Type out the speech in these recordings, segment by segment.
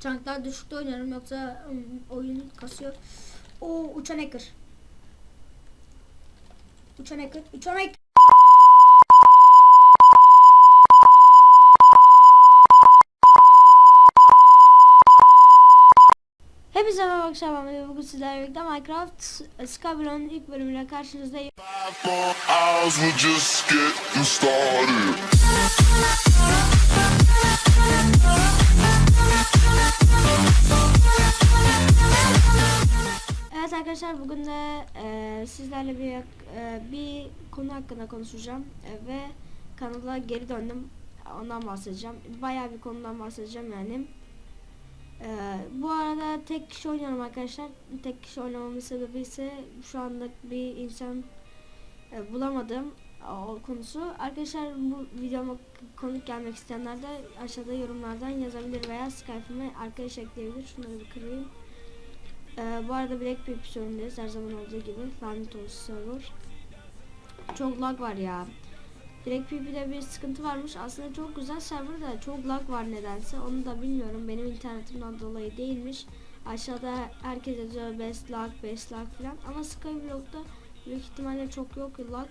Çanklar düşükte oynuyorum yoksa oyun kasıyor. O uçan hacker. Uçan hacker. Uçan hacker. Hepinize merhaba arkadaşlar ben bugün sizlerle birlikte Minecraft Skyblock'un ilk bölümüyle karşınızdayım. Evet arkadaşlar bugün de e, sizlerle bir e, bir konu hakkında konuşacağım E, ve kanala geri döndüm. Ondan bahsedeceğim. Bayağı bir konudan bahsedeceğim yani. E, bu arada tek kişi oynuyorum arkadaşlar. Tek kişi oynamamın sebebi ise şu anda bir insan e, bulamadım konusu. Arkadaşlar bu videoma konuk gelmek isteyenler de aşağıda yorumlardan yazabilir veya Skype'ime arkadaş ekleyebilir. Şunları bir kırayım. Ee, bu arada Black Pip sorundayız her zaman olduğu gibi. Lanet olsun server. Çok lag var ya. Black Pip'de bir sıkıntı varmış. Aslında çok güzel server da çok lag var nedense. Onu da bilmiyorum. Benim internetimden dolayı değilmiş. Aşağıda herkes yazıyor best lag, best lag falan. Ama Skyblock'ta büyük ihtimalle çok yok lag.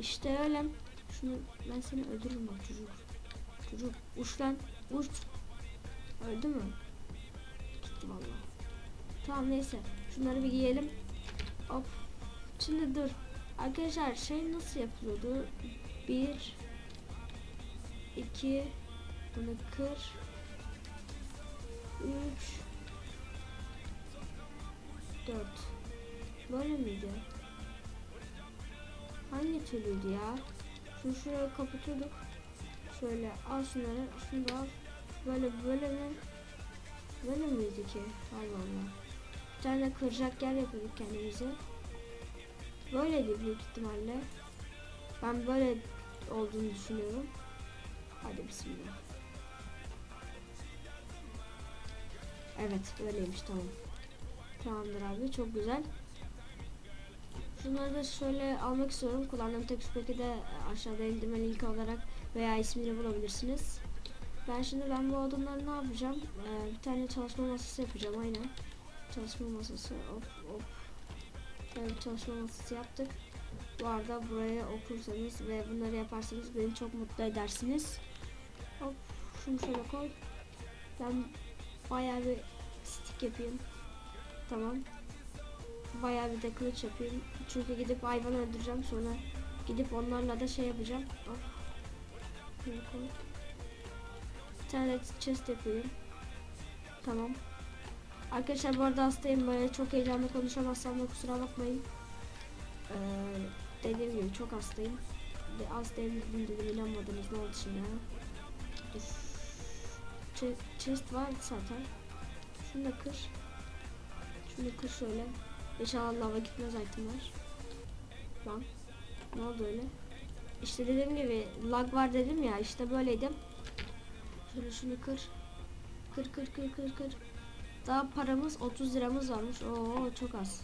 İşte öyle. Şunu ben seni öldürürüm bak çocuk. Çocuk uç lan uç. Öldü mü? Gitti vallahi. Tamam neyse. Şunları bir giyelim. Hop. Şimdi dur. Arkadaşlar şey nasıl yapılıyordu? Bir iki bunu kır üç dört Böyle miydi? Hangi türlüydü ya? Şunu şuraya kapatıyorduk. Şöyle al şunları. Şunu da al. Böyle böyle mi? Böyle miydi ki? Allah Allah. Bir tane kıracak yer yapıyorduk kendimize. Böyleydi büyük ihtimalle. Ben böyle olduğunu düşünüyorum. Hadi bismillah. Evet böyleymiş tamam. Tamamdır abi çok güzel. Şunları da şöyle almak istiyorum. Kullandığım tek peki de aşağıda indirme linki olarak veya ismini bulabilirsiniz. Ben şimdi ben bu odunları ne yapacağım? Ee, bir tane çalışma masası yapacağım aynen. Çalışma masası hop hop. Şöyle bir çalışma masası yaptık. Bu arada buraya okursanız ve bunları yaparsanız beni çok mutlu edersiniz. Hop şunu şöyle koy. Ben bayağı bir stick yapayım. Tamam. Bayağı bir de kılıç yapayım. Çünkü gidip hayvan öldüreceğim sonra gidip onlarla da şey yapacağım. Şunu koy. Bir tane chest yapayım. Tamam. Arkadaşlar bu arada hastayım böyle çok heyecanlı konuşamazsam da kusura bakmayın. Ee, dediğim gibi çok hastayım. De, hastayım dedim inanmadınız ne oldu şimdi ha? Chest var zaten. Şunu da kır. Şunu kır şöyle. İnşallah lava gitmez itemler. Lan. Ne oldu öyle? İşte dediğim gibi lag var dedim ya işte böyleydim. Şöyle şunu kır. Kır kır kır kır kır. Daha paramız 30 liramız varmış. Oo çok az.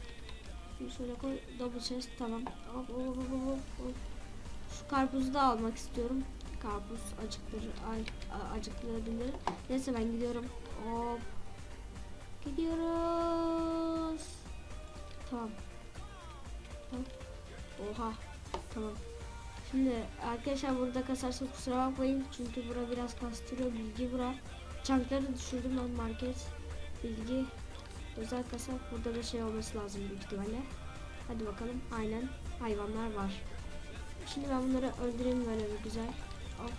Şunu şöyle koy. Double chest tamam. Hop, hop, hop, hop, hop. Şu karpuzu da almak istiyorum. Karpuz acıktır, a- a- acıktırabilir. Neyse ben gidiyorum. Hop. Gidiyoruz. Tamam. Oha. Tamam. Şimdi arkadaşlar burada kasarsa kusura bakmayın. Çünkü bura biraz kastırıyor. Bilgi bura. Çankları düşürdüm ben market. Bilgi. Özel kasa. Burada da şey olması lazım büyük ihtimalle. Hadi bakalım. Aynen. Hayvanlar var. Şimdi ben bunları öldüreyim böyle bir güzel. Hop.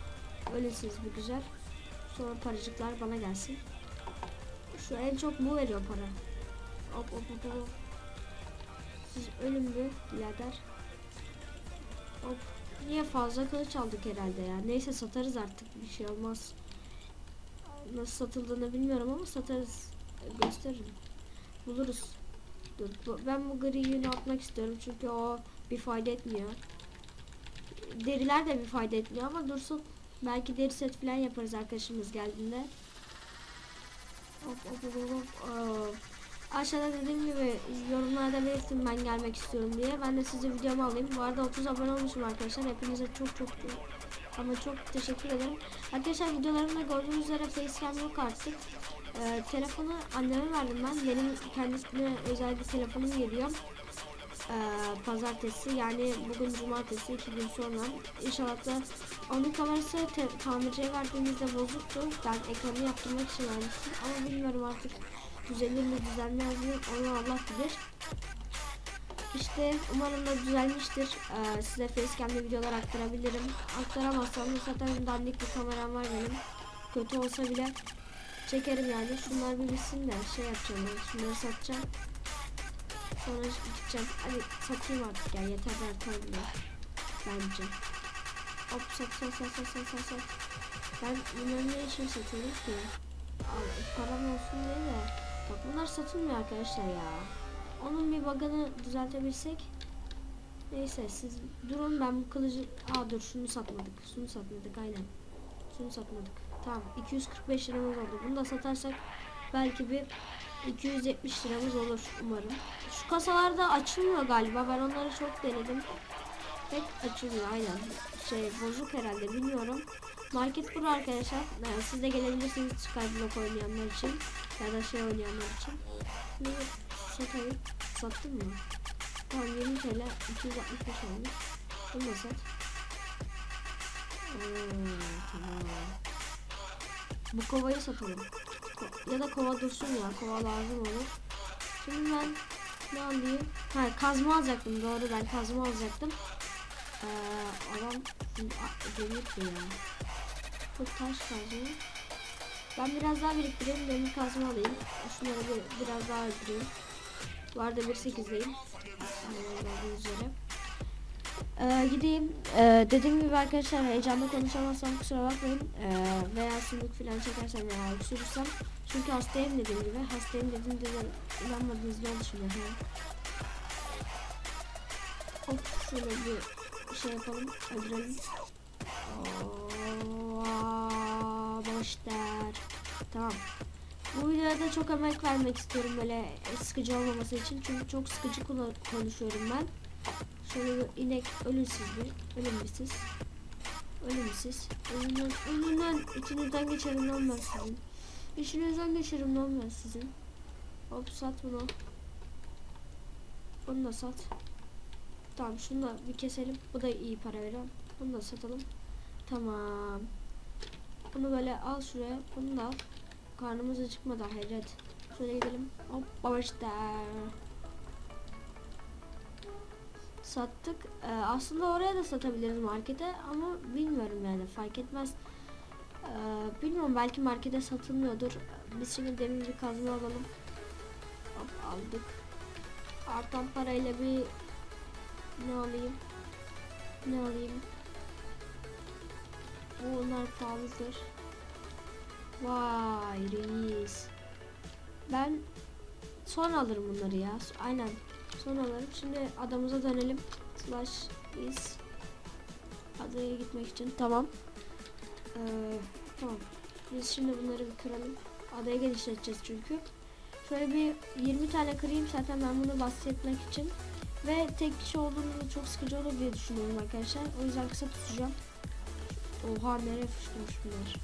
Öylesiniz bir güzel. Sonra paracıklar bana gelsin. Şu en çok bu veriyor para. Hop hop hop hop. Siz ölün bir birader. Hop. Niye fazla kılıç aldık herhalde ya. Neyse satarız artık bir şey olmaz. Nasıl satıldığını bilmiyorum ama satarız. Gösteririm. Buluruz. Dur, ben bu gri yünü atmak istiyorum çünkü o bir fayda etmiyor. Deriler de bir fayda etmiyor ama dursun. Belki deri set falan yaparız arkadaşımız geldiğinde. Hop hop hop hop. hop. Aşağıda dediğim gibi yorumlarda belirtin ben gelmek istiyorum diye. Ben de size videomu alayım. Bu arada 30 abone olmuşum arkadaşlar. Hepinize çok çok Ama çok teşekkür ederim. Arkadaşlar videolarımda gördüğünüz üzere facecam yok artık. Ee, telefonu anneme verdim ben. Benim kendisine özel bir telefonum geliyor. Ee, pazartesi yani bugün cumartesi iki gün sonra inşallah da onun kamerası tamirciye verdiğimizde bozuktu. Ben ekranı yaptırmak için vermiştim ama bilmiyorum artık düzelir mi düzelmez mi onu Allah bilir. İşte umarım da düzelmiştir. Ee, size facecam'de videolar aktarabilirim. Aktaramazsam da zaten dandik bir kameram var benim. Kötü olsa bile çekerim yani. Şunlar bir bitsin de şey yapacağım ben. Şunları satacağım. Sonra gideceğim. Hadi satayım artık ya. Yeter artarım ya. Bence. Hop sat sat sat sat sat sat sat. Ben bunları ne için satıyorum ki? Param olsun diye de. Bak bunlar satılmıyor arkadaşlar ya. Onun bir bug'ını düzeltebilsek. Neyse siz durun ben bu kılıcı... Aa dur şunu satmadık. Şunu satmadık aynen. Şunu satmadık. Tamam 245 liramız oldu. Bunu da satarsak belki bir 270 liramız olur umarım. Şu kasalarda açılmıyor galiba. Ben onları çok denedim. Pek açılmıyor aynen. Şey bozuk herhalde bilmiyorum. Market bura arkadaşlar. Yani siz de gelebilirsiniz Skyblock oynayanlar için. Ya da şey oynayanlar için. Şimdi satayım. Sattın mı? Tamam 20 TL 265 olmuş. Bunu da sat. Tamam. Bu kovayı satalım. Ko- ya da kova dursun ya. Kova lazım olur. Şimdi ben ne alayım? Ha kazma alacaktım. Doğru ben kazma alacaktım. Ee, adam ki ya. Bu taş kazma. Ben biraz daha biriktireyim. Demir kazma alayım. Şunları bir, biraz daha öldüreyim. Bu arada 1.8'deyim. Aynen gördüğünüz üzere. Ee, gideyim. Ee, dediğim gibi arkadaşlar heyecanla konuşamazsam kusura bakmayın. Ee, veya sümük falan çekersem veya öksürürsem. Çünkü hastayım dediğim gibi. Hastayım dediğimde de şimdi? Ha? Hop şöyle bir şey yapalım. Öldürelim. Oo, boşlar. Tamam. Bu videoda çok emek vermek istiyorum böyle sıkıcı olmaması için. Çünkü çok sıkıcı konu- konuşuyorum ben. Şöyle bir inek ölümsüz bir. Ölümsüz. Ölümsüz. Önünden, önünden içinizden geçerim lan ben sizin. İçinizden geçerim lan ben sizin. Hop sat bunu. Bunu da sat. Tamam şunu da bir keselim. Bu da iyi para veriyor. Bunu da satalım. Tamam. Bunu böyle al şuraya. Bunu da al. Karnımız acıkmadı hayret. Şöyle gidelim. Hop başta. Sattık. Ee, aslında oraya da satabiliriz markete ama bilmiyorum yani fark etmez. Ee, bilmiyorum belki markete satılmıyordur. Biz şimdi demir bir kazma alalım. Hop aldık. Artan parayla bir ne alayım? Ne alayım? Bunlar pahalıdır. Vay reis. Ben sonra alırım bunları ya. Aynen. Sonra alırım. Şimdi adamıza dönelim. Slash is adaya gitmek için. Tamam. Ee, tamam. Biz şimdi bunları bir kıralım. Adaya genişleteceğiz çünkü. Şöyle bir 20 tane kırayım zaten ben bunu bahsetmek için. Ve tek kişi olduğunda çok sıkıcı olur diye düşünüyorum arkadaşlar. O yüzden kısa tutacağım. Oha nereye fışkırmış bunlar.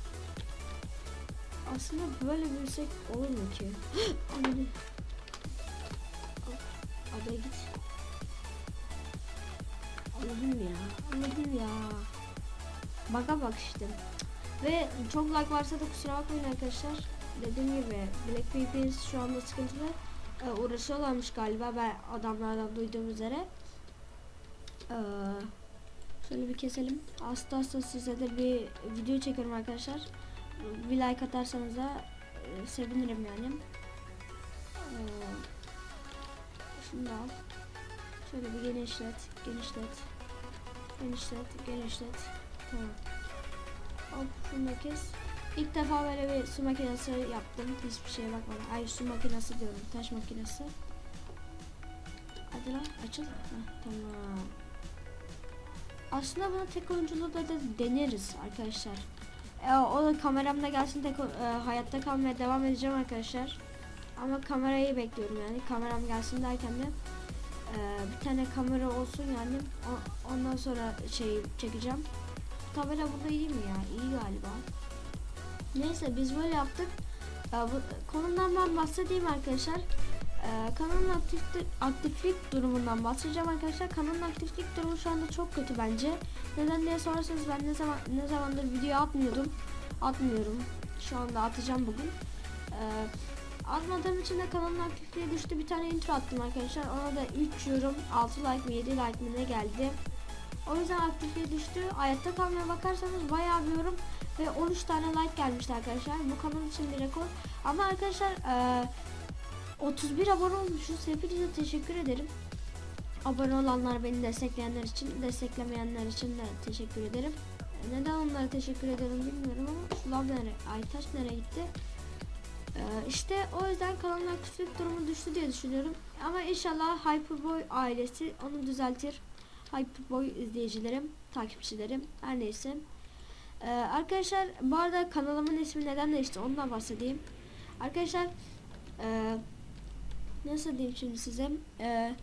Aslında böyle büyüsek olur mu ki? Anne. Adaya git. Anladım ya. Anladım ya. Baka bak işte. Ve çok like varsa da kusura bakmayın arkadaşlar. Dediğim gibi Black VPN şu anda sıkıntılı. Ee, uğraşıyorlarmış galiba ben adamlardan duyduğum üzere. Ee, bir keselim. Hasta hasta size de bir video çekiyorum arkadaşlar. Bir like atarsanız da e, sevinirim yani. Ee, şunu da al. Şöyle bir genişlet, genişlet. Genişlet, genişlet. Tamam. Hop şunu da kes. İlk defa böyle bir su makinesi yaptım. Hiçbir şeye bakmadan. Ay su makinesi diyorum. Taş makinesi. Hadi lan açıl. Heh, tamam. Aslında bunu tek oyunculuğu da, da deneriz arkadaşlar. E, o da kameramda gelsin tek e, hayatta kalmaya devam edeceğim arkadaşlar. Ama kamerayı bekliyorum yani. Kameram gelsin derken de e, bir tane kamera olsun yani. O- ondan sonra şey çekeceğim. tabela burada iyi mi ya? İyi galiba. Neyse biz böyle yaptık. Ee, bu, konumdan ben bahsedeyim arkadaşlar. Ee, kanalın aktiflik, aktiflik durumundan bahsedeceğim arkadaşlar. Kanalın aktiflik durumu şu anda çok kötü bence. Neden diye sorarsanız ben ne zaman ne zamandır video atmıyordum. Atmıyorum. Şu anda atacağım bugün. Ee, atmadığım için de kanalın aktifliği düştü. Bir tane intro attım arkadaşlar. Ona da 3 yorum, 6 like mi 7 like mi ne geldi. O yüzden aktifliği düştü. Hayatta kalmaya bakarsanız bayağı bir yorum ve 13 tane like gelmişti arkadaşlar. Bu kanal için bir rekor. Ama arkadaşlar eee 31 abone olmuşuz. Hepinize teşekkür ederim. Abone olanlar beni destekleyenler için, desteklemeyenler için de teşekkür ederim. E, Neden onlara teşekkür ederim bilmiyorum ama şu lav nereye, Aytaç nereye gitti? Ee, işte o yüzden kanalın aktiflik durumu düştü diye düşünüyorum. Ama inşallah Hyperboy ailesi onu düzeltir. Hyperboy izleyicilerim, takipçilerim, her neyse. Ee, arkadaşlar bu arada kanalımın ismi neden değişti ondan bahsedeyim. Arkadaşlar ee, nasıl diyeyim şimdi size? Ee,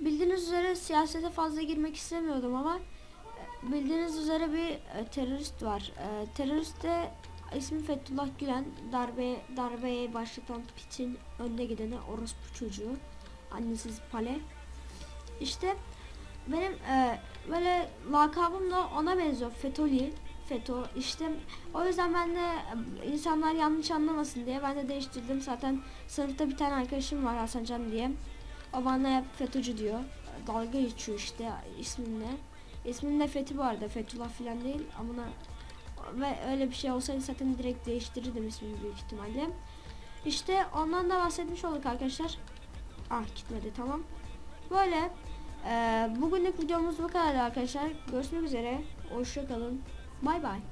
bildiğiniz üzere siyasete fazla girmek istemiyordum ama e, bildiğiniz üzere bir e, terörist var. E, terörist de ismi Fethullah Gülen darbe darbeye başlatan piçin önde gideni orospu çocuğu. Annesiz pale. İşte benim e, böyle lakabım da ona benziyor. Fetoli. Feto işte o yüzden ben de e, insanlar yanlış anlamasın diye ben de değiştirdim. Zaten sınıfta bir tane arkadaşım var Hasan Can diye. O bana hep FETÖ'cü diyor. Dalga geçiyor işte isminle. İsmin de Fethi bu arada. Fethullah falan değil. Ama ve öyle bir şey olsaydı zaten direkt değiştirirdim ismini büyük ihtimalle. İşte ondan da bahsetmiş olduk arkadaşlar. Ah gitmedi tamam. Böyle eee bugünlük videomuz bu kadar arkadaşlar. Görüşmek üzere. Hoşça Bye bye.